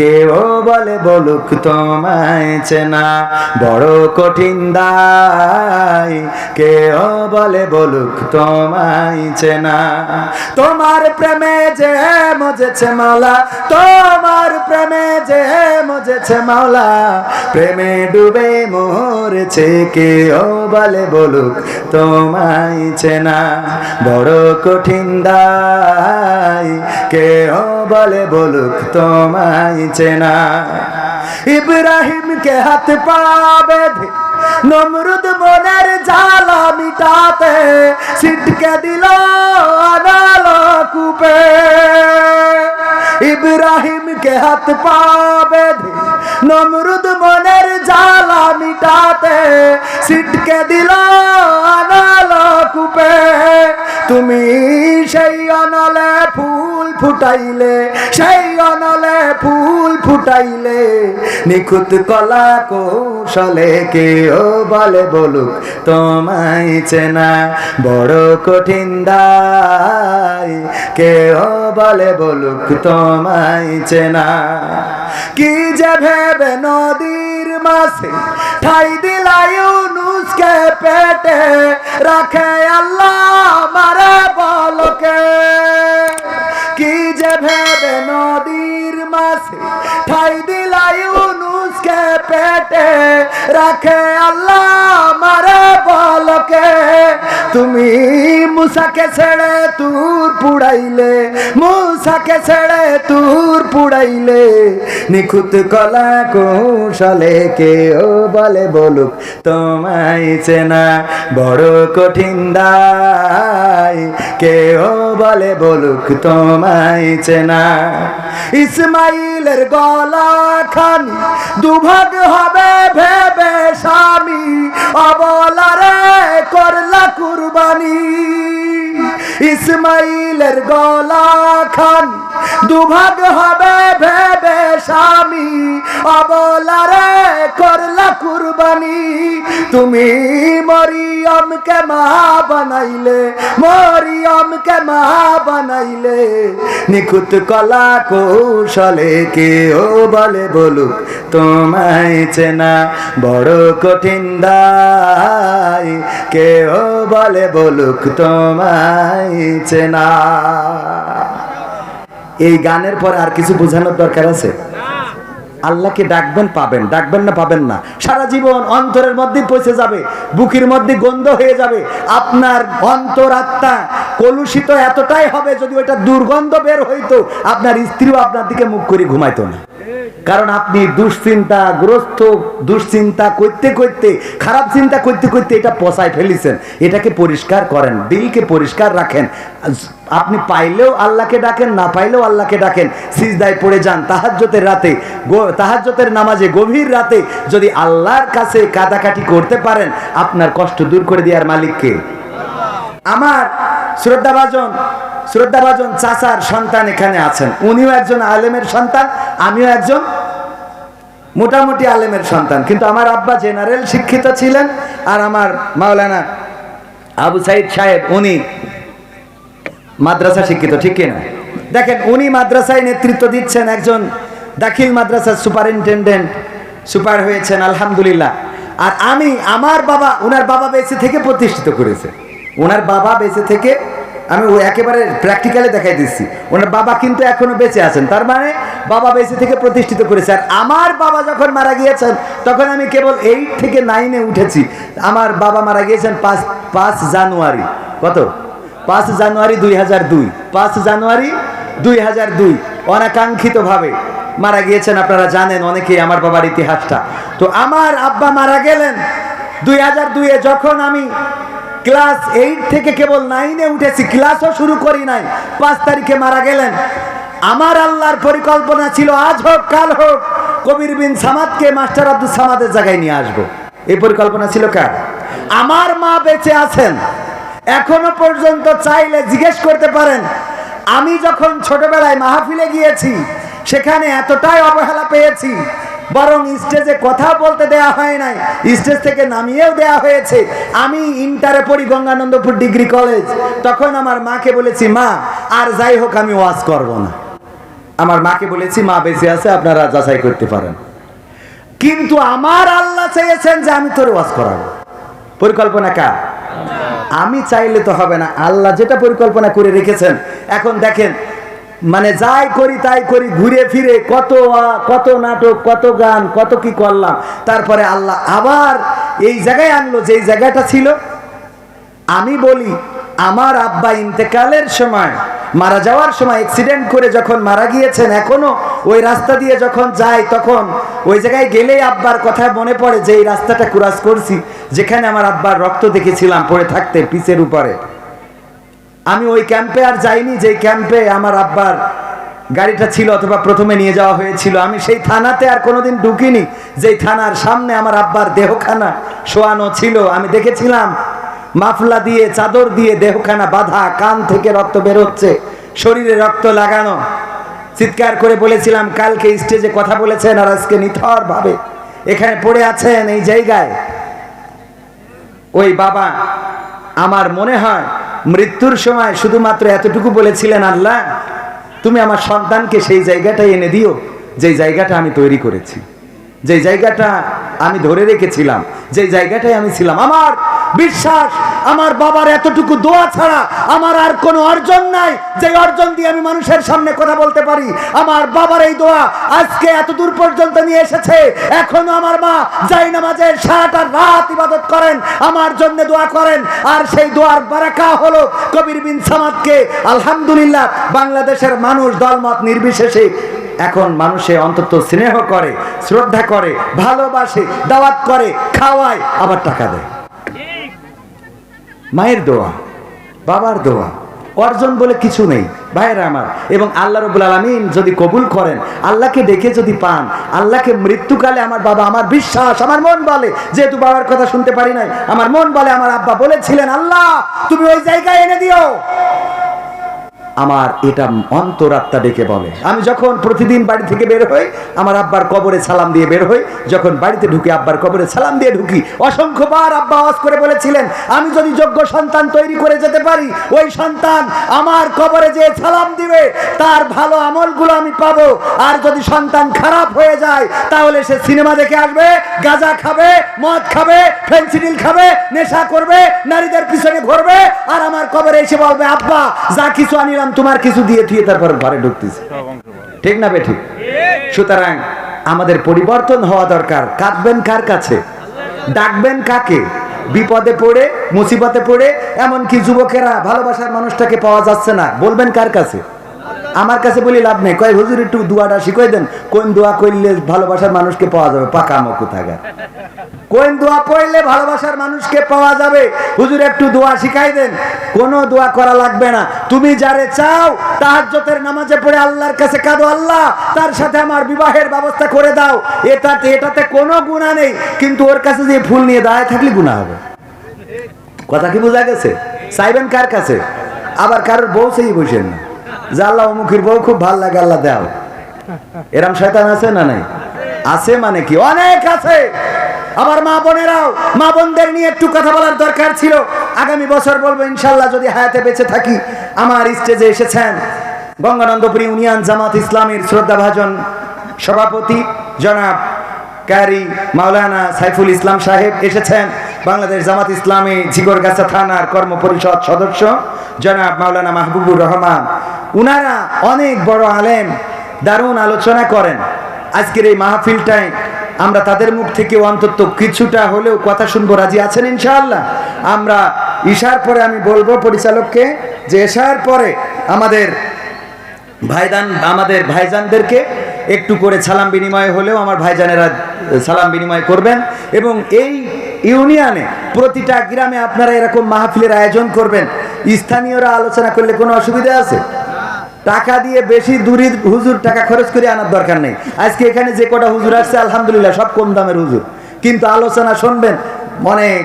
কেউ বলে বলুক তোমায় চেনা, বড় কঠিন দায়। কেউ বলে বলুক তোমায় চেনা। তোমার প্রেমে যে মজেছে মালা তোমার প্রেমে যে মজেছে মাওলা। প্রেমে ডুবে মরেছে কেউ বলে বলুক তোমায় চেনা, বড় কঠিন দায়। কেউ বলে বলুক তোমায় চেনা ইব্রাহিমকে হাত পা বেঁধে নমরুদ মনের জ্বালা মিটাতে ছিটকে দিল আনাল কূপে। ইব্রাহিমকে হাত পা বেঁধে নমরুদ মনের জ্বালা মিটাতে সিটকে দিল আনাল কূপে। তুমি সেই অনলে ফুল ফুটাইলে, সেই অনলে ফুল ফুটাইলে। নিখুঁত কলা কৌশলে কেউ বলে বলুক, তোমায় চেনা বড় কঠিন দায়। কেউ বলে বলুক, তোমায় চেনা কি যে ভেবে নদীর মাসে ঠাই দিলাই নুসকে পেটে, রাখে আল্লাহ মারে বলকে। কি যে ভেবে নদীর মাসে ঠাই দিলাই নুসকে পেটে, রাখে আল্লাহ মারে বলকে। তুমি মুসাকে ছেড়ে তুর পুড়াইলে মুসাকে ছেড়ে তুর পুড়াইলে নিখুঁত কলা কৌশলে কেউ বলে বলুক তোমায় চেনা বড় কঠিন দায় কেউ বলে বলুক তোমায় চেনা ইসমাইলের গলা খানি দুভাগ হবে ভেবে স্বামী অবলারে করলা কুরবানি। ইসমাইলের গলা খান। দুভাগ হবে ভেবে স্বামী। অবলারে করলা কুরবানি। তুমি মরিয়মকে মা বানাইলে মরিয়মকে মা বানাইলে। নিখুঁত কলা কৌশলে কেউ বলে বলুক, তোমায় চেনা বড় কঠিন দায়। কেউ বলে বলুক, তোমায় চেনা। এই গানের পর আর কিছু বোঝানোর দরকার আছে? আল্লাহকে ডাকবেন, পাবেন। ডাকবেন না, পাবেন না। সারা জীবন অন্তরের মধ্যে পৌঁছে যাবে। বুকের মধ্যে গন্ধ হয়ে যাবে। আপনার অন্তরাত্মা কলুষিত এতটাই হবে যদি ওইটা দুর্গন্ধ বের হইতো, আপনার স্ত্রীও আপনার দিকে মুখ করে ঘুমাইতো না। কারণ আপনি দুশ্চিন্তা গ্রস্ত, দুশ্চিন্তা করতে করতে, খারাপ চিন্তা করতে করতে এটা পচায় ফেলিছেন। এটাকে পরিষ্কার করেন, দিলকে পরিষ্কার রাখেন। আপনি পাইলেও আল্লাহকে ডাকেন, না পাইলেও আল্লাহকে ডাকেন। সিজদায় পড়ে যান তাহাজ্জতের রাতে তাহাজ্জতের নামাজে, গভীর রাতে যদি আল্লাহর কাছে কাদাকাটি করতে পারেন, আপনার কষ্ট দূর করে দেওয়ার মালিককে। আমার শ্রদ্ধাভাজন শ্রদ্ধাভাজন চাচার সন্তান এখানে আছেন। উনিও একজন আলেমের সন্তান, আমিও একজন মোটামুটি আলেমের সন্তান। কিন্তু আমার আব্বা জেনারেল শিক্ষিত ছিলেন আর আমার মাওলানা আবু সাইদ সাহেব, উনি মাদ্রাসা শিক্ষিত, ঠিক কিনা? দেখেন, উনি মাদ্রাসায় নেতৃত্ব দিচ্ছেন একজন দাখিল মাদ্রাসার সুপারিনটেন্ডেন্ট, সুপার হয়েছেন, আলহামদুলিল্লাহ। আর আমি, আমার বাবা ওনার বাবা বেঁচে থেকে প্রতিষ্ঠিত করেছে। ওনার বাবা বেঁচে থেকে আমি ও একেবারে প্র্যাকটিক্যালে দেখাই দিচ্ছি। ওনার বাবা কিন্তু এখনও বেঁচে আছেন। তার মানে বাবা বেঁচে থেকে প্রতিষ্ঠিত করেছে। আর আমার বাবা যখন মারা গিয়েছেন, তখন আমি কেবল এইট থেকে নাইনে উঠেছি। আমার বাবা মারা গিয়েছেন পাঁচ পাঁচ জানুয়ারি। কত? পাঁচ জানুয়ারি দুই হাজার দুই। পাঁচ জানুয়ারি দুই হাজার দুই। অনাকাঙ্ক্ষিতভাবে মারা গিয়েছেন, আপনারা জানেন, অনেকেই আমার বাবার ইতিহাসটা। তো আমার আব্বা মারা গেলেন দুই হাজার দুইয়ে যখন আমি ক্লাস এইট থেকে কেবল নাইনে উঠেছি। ক্লাসও শুরু করি নাই। পাঁচ তারিখে মারা গেলেন। আমার আল্লাহর পরিকল্পনা ছিল, আজ হোক, কাল হোক, কবির বিন সামাদকে মাস্টার আব্দুল সামাদের জায়গায় নিয়ে আসব। এই পরিকল্পনা ছিল কার? আমার মা বেঁচে আছেন। এখনও পর্যন্ত চাইলে জিজ্ঞেস করতে পারেন, আমি যখন ছোটবেলায় মাহফিলে গিয়েছি, সেখানে এতটাই অবহেলা পেয়েছি বরং স্টেজে কথা বলতে দেয়া হয় নাই। স্টেজ থেকে নামিয়েও দেয়া হয়েছে। আমি ইন্টারে পড়ি গঙ্গানন্দপুর ডিগ্রি কলেজ। তখন আমার মাকে বলেছি, মা, আর যাই হোক, আমি ওয়াজ করব না। আমার মাকে বলেছি, মা, বেঁচে আছে, আপনারা যাচাই করতে পারেন। কিন্তু আমার আল্লাহ চেয়েছেন যে আমি তোর ওয়াজ করাবো। পরিকল্পনা কার? আমি চাইলে তো হবে না। আল্লাহ যেটা পরিকল্পনা করে রেখেছেন। এখন দেখেন মানে যাই করি তাই করি, ঘুরে ফিরে কত কত নাটক, কত গান, কত কি করলাম। তারপরে আল্লাহ আবার এই জায়গায় আনলো, যেই জায়গাটা ছিল। আমি বলি, আমার আব্বা ইন্তেকালের সময়, মারা যাওয়ার সময় অ্যাক্সিডেন্ট করে যখন মারা গিয়েছেন, এখনও ওই রাস্তা দিয়ে যখন যাই তখন ওই জায়গায় গেলেই আব্বার কথা মনে পড়ে যে, এই রাস্তাটা ক্রস করছি, যেখানে আমার আব্বার রক্ত দেখেছিলাম, পড়ে থাকতে পিচের উপরে। আমি ওই ক্যাম্পে আর যাইনি যে ক্যাম্পে আমার আব্বার গাড়িটা ছিল অথবা প্রথমে নিয়ে যাওয়া হয়েছিল। আমি সেই থানাতে আর কোনোদিন ঢুকিনি, যেই থানার সামনে আমার আব্বার দেহখানা শোয়ানো ছিল। আমি দেখেছিলাম, মাফলা দিয়ে, চাদর দিয়ে দেহখানা বাঁধা, কান থেকে রক্ত বেরোচ্ছে, শরীরে রক্ত লাগানো। চিৎকার করে বলেছিলাম, কালকে স্টেজে কথা বলেছেন আর আজকে নিথর ভাবে এখানে পড়ে আছেন এই জায়গায়। ওই বাবা, আমার মনে হয় মৃত্যুর সময় শুধুমাত্র এতটুকু বলেছিলেন, আল্লাহ, তুমি আমার সন্তানকে সেই জায়গাটা এনে দিও যে জায়গাটা আমি তৈরি করেছি। যে জায়গাটা আমি ধরে রেখেছিলাম যে জায়গাটায় আমি ছিলাম। আমার বিশ্বাস, আমার বাবার এতটুকু দোয়া ছাড়া আমার আর কোনো অর্জন নাই। যে অর্জন দিয়ে আমি মানুষের সামনে কথা বলতে পারি, আমার বাবার এই দোয়া আজকে এত দূর পর্যন্ত নিয়ে এসেছে। এখনও আমার মা যাই নামাজে সারাটা রাত ইবাদত করেন, আমার জন্য দোয়া করেন, আর সেই দোয়ার বারাকা হলো কবির বিন সামাদকে, আলহামদুলিল্লাহ, বাংলাদেশের মানুষ দলমত নির্বিশেষে এখন মানুষে অন্তত স্নেহ করে, শ্রদ্ধা করে, ভালোবাসে, দাওয়াত করে, খাওয়ায়, আবার টাকা দেয়। মায়ের দোয়া, বাবার দোয়া, অর্জন বলে কিছু নেই। ভাইয়েরা আমার, এবং আল্লাহ রবুল আলমিন যদি কবুল করেন, আল্লাহকে দেখে যদি পান, আল্লাহকে মৃত্যুকালে আমার বাবা আমার বিশ্বাস, আমার মন বলে, যেহেতু বাবার কথা শুনতে পারি নাই, আমার মন বলে আমার আব্বা বলেছিলেন, আল্লাহ, তুমি ওই জায়গায় এনে দিও। আমার এটা অন্তরাত্মা ডেকে বলে। আমি যখন প্রতিদিন বাড়ি থেকে বের হই, আমার আব্বার কবরে সালাম দিয়ে বের হই, যখন বাড়িতে ঢুকি, আব্বার কবরে সালাম দিয়ে ঢুকি, অসংখ্যবার আব্বা আওয়াজ করে বলেছিলেন, আমি যদি যোগ্য সন্তান তৈরি করে যেতে পারি, ওই সন্তান আমার কবরে যে সালাম দিবে, তার ভালো আমলগুলো আমি পাবো। আর যদি সন্তান খারাপ হয়ে যায়, তাহলে সে সিনেমা দেখে আসবে, গাঁজা খাবে, মদ খাবে ফেন্সিডিল খাবে, নেশা করবে, নারীদের পিছনে ঘুরবে, আর আমার কবরে এসে বলবে, আব্বা, যা কিছু আনিলাম তোমার কিছু দিয়ে থুয়ে তারপর ঘরে ঢুকতেছে। ঠিক না বেঠিক সুতরাং আমাদের পরিবর্তন হওয়া দরকার। কাঁদবেন কার কাছে? ডাকবেন কাকে? বিপদে পড়ে, মুসিবতে পড়ে, এমনকি যুবকেরা, ভালোবাসার মানুষটাকে পাওয়া যাচ্ছে না। বলবেন কার কাছে? আমার কাছে বলি লাভ নেই। কয়, হুজুর, একটু দোয়াটা শিখাই দেন। কোন দোয়া করলে ভালোবাসার মানুষকে পাওয়া যাবে? পাকা মকু থাকা কোন দোয়া পড়লে ভালোবাসার মানুষকে পাওয়া যাবে? হুজুর, একটু দোয়া শিখাই দেন। কোনো দোয়া করা লাগবে না। তুমি যারে চাও, তাহাজ্জতের নামাজে পড়ে আল্লাহর কাছে কাঁদো, আল্লাহ, তার সাথে আমার বিবাহের ব্যবস্থা করে দাও। এটাতে এটাতে কোনো গুণা নেই। কিন্তু ওর কাছে যে ফুল নিয়ে দাঁড়ায় থাকলে গুণা হবে। কথা কি বোঝা গেছে? চাইবেন কার কাছে? আবার কারোর বউ সেই বসেন না। যে আল্লাহ অমুখের বউ খুব ভালো লাগে, আল্লাহ দেও এরম শয়তান আছে না নাই? আছে মানে কি? অনেক আছে! আবার মা বোনেরাও, মা বোনদের নিয়ে একটু কথা বলার দরকার ছিল। আগামী বছর বলব, ইনশাল্লাহ যদি হায়াতে বেঁচে থাকি, আমার স্টেজে এসেছেন গঙ্গানন্দপুর ইউনিয়ন জামাত ইসলামীর শ্রদ্ধাভাজন সভাপতি জনাব ক্যারি মাওলানা সাইফুল ইসলাম সাহেব এসেছেন, বাংলাদেশ জামাত ইসলামী ঝিগরগাছা থানার কর্মপরিষদ সদস্য জনাব মাওলানা মাহবুবুর রহমান। উনারা অনেক বড় আলেম, দারুণ আলোচনা করেন। আজকের এই মাহফিলটায় আমরা তাদের মুখ থেকে অন্তত কিছুটা হলেও কথা শুনব। রাজি আছেন ইনশাআল্লাহ? আমরা ইশার পরে আমি বলব পরিচালককে যে এশার পরে আমাদের ভাইদান আমাদের ভাইজানদেরকে একটু করে সালাম বিনিময় হলেও আমার ভাইজানেরা সালাম বিনিময় করবেন এবং এই ইউনিয়নে প্রতিটা গ্রামে আপনারা এরকম মাহফিলের আয়োজন করবেন। স্থানীয়রা আলোচনা করলে কোনো অসুবিধা আছে? টাকা দিয়ে বেশি দূরি হুজুর টাকা খরচ করে আনার দরকার নেই। আজকে এখানে যে কটা হুজুর আসছে, আলহামদুলিল্লাহ, সব কম দামের হুজুর। কিন্তু আলোচনা শুনবেন অনেক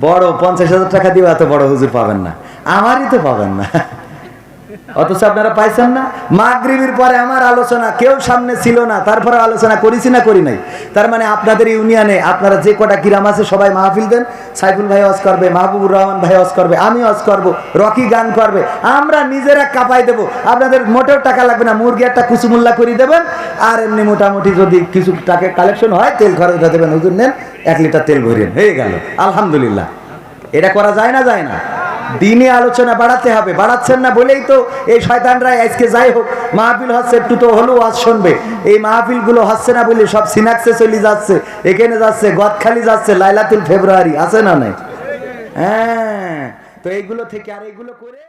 বড় পঞ্চাশ হাজার টাকা দিয়ে এত বড় হুজুর পাবেন না। আমারই তো পাবেন না। অথচ আপনারা পাইছেন না? মাগরিবির পরে আমার আলোচনা কেউ সামনে ছিল না, তারপরে আলোচনা করেছি না করি নাই। তার মানে আপনাদের ইউনিয়নে আপনারা যে কটা কিরাম আছে সবাই মাহফিল দেন। সাইফুল ভাই অজ করবে, মাহবুবুর রহমান ভাই অজ করবে, আমি অজ করব, রকি গান করবে। আমরা নিজেরা কাপাই দেব। আপনাদের মোটেও টাকা লাগবে না, মুরগি একটা কুচুমুল্লা করে দেবেন। আর এমনি মোটামুটি যদি কিছু টাকা কালেকশন হয়, তেল খরচ দেবেন। হুজুর নেন, এক লিটার তেল ভরিয়েন হয়ে গেল। আলহামদুলিল্লাহ। এটা করা যায় না যায় না। দিনে আলোচনা বাড়াতে হবে। বাড়াচ্ছেন না বলেই তো এই শয়তানরা আজকে যাই হোক, মাহফিল হচ্ছে একটু তো হলেও আজ শুনবে। এই মাহফিলগুলো হচ্ছে না বলে সব সিনাক্সে চলে যাচ্ছে, এখানে যাচ্ছে গদখালি যাচ্ছে, লাইলাতুল ফেব্রুয়ারি, আছে না নাই? হ্যাঁ তো এইগুলো থেকে আর এইগুলো করে